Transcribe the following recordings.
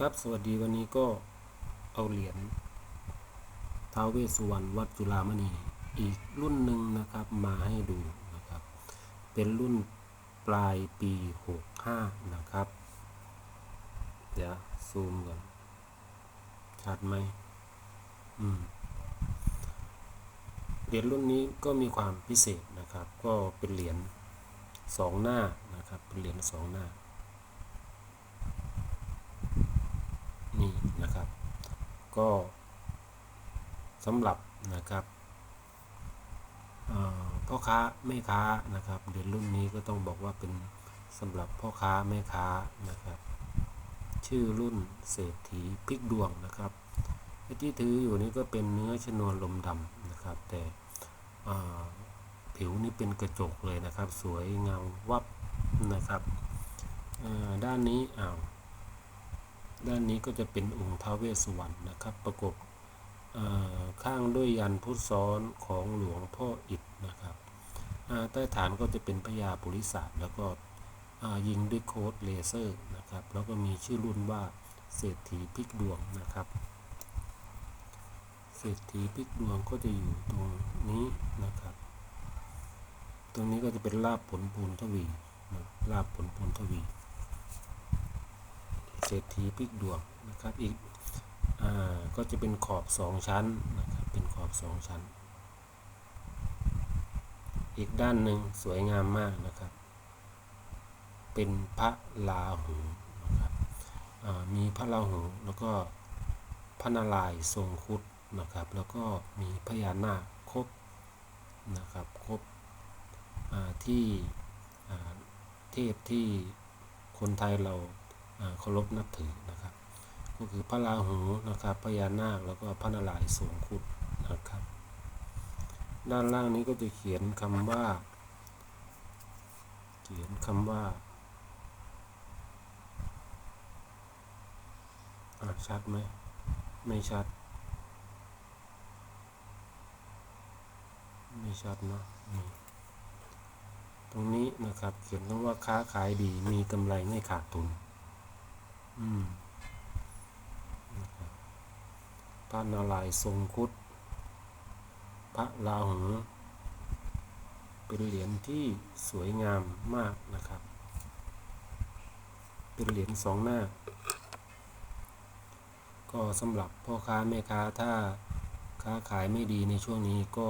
ครับสวัสดีวันนี้ก็เอาเหรียญท้าวเวสสุวรรณวัดจุฬามณีอีกรุ่นหนึ่งนะครับมาให้ดูนะครับ เป็นรุ่นปลายปี 65 นะครับ เดี๋ยวซูมก่อนชัดไหมอืมเหรียญรุ่นนี้ก็มีความพิเศษนะครับ ก็เป็นเหรียญสองหน้านะครับ เป็นเหรียญสองหน้า นี่นะครับ ก็สำหรับนะครับพ่อค้าแม่ค้านะครับเหรียญรุ่นนี้ก็ต้องบอกว่าเป็นสำหรับพ่อค้าแม่ค้านะครับ ชื่อรุ่นเศรษฐีพลิกดวงนะครับไอ้ที่ถืออยู่นี่ก็เป็นเนื้อชนวนลมดำนะครับ แต่ผิวนี่เป็นกระจกเลยนะครับ สวยเงาวับนะครับด้านนี้อ้าว ด้านนี้ก็จะเป็นองค์ท้าวเวสสุวรรณนะครับ ประกบเอ่อข้างด้วยยันพุทธซ้อนของหลวงพ่ออิฐนะครับใต้ฐานก็จะเป็นพญาปุริศาสแล้วก็ยิงด้วยโค้ดเลเซอร์นะครับ แล้วก็มีชื่อรุ่นว่าเศรษฐีพลิกดวงนะครับ เศรษฐีพลิกดวงก็จะอยู่ตรงนี้นะครับ ตรงนี้ก็จะเป็นลาบผลปูนทวีลาบผลปูนทวี เศรษฐีพลิกดวงนะครับอีกอก็จะเป็นขอบสองชั้นนะครับเป็นขอบสองชั้น อีกด้านหนึ่งสวยงามมากนะครับ เป็นพระลาหูนะครับมีพระลาหูแล้วก็พระนารายณ์ทรงคุดนะครับ แล้วก็มีพญานาคครบนะครับครบที่เทพที่คนไทยเรา เคารพนับถือนะครับ ก็คือพระราหูนะครับพญานาคแล้วก็พระนารายณ์ทรงครุดนะครับ ด้านล่างนี้ก็จะเขียนคำว่า เขียนคำว่าอ่าชัดไหมไม่ชัด ไม่ชัดเนาะตรงนี้นะครับเขียนคำว่าค้าขายดีมีกำไรไม่ขาดทุน พระนารายณ์ทรงคุดพระราหูเป็นเหรียญที่สวยงามมากนะครับ เป็นเหรียญสองหน้า ก็สำหรับพ่อค้าแม่ค้าถ้าค้าขายไม่ดีในช่วงนี้ก็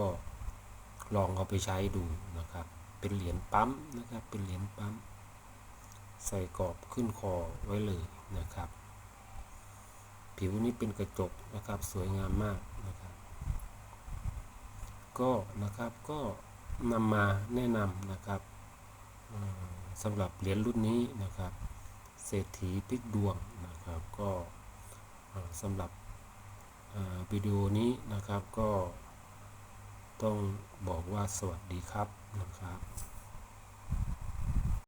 ลองเอาไปใช้ดูนะครับ เป็นเหรียญปั๊มนะครับ เป็นเหรียญปั๊ม ใส่กรอบขึ้นคอไว้เลยนะครับ ผิวนี้เป็นกระจกนะครับสวยงามมากนะครับ ก็นะครับก็นำมาแนะนำนะครับสำหรับเหรียญรุ่นนี้นะครับ เศรษฐีพลิกดวงนะครับก็สำหรับวิดีโอนี้นะครับก็ต้องบอกว่าสวัสดีครับนะครับ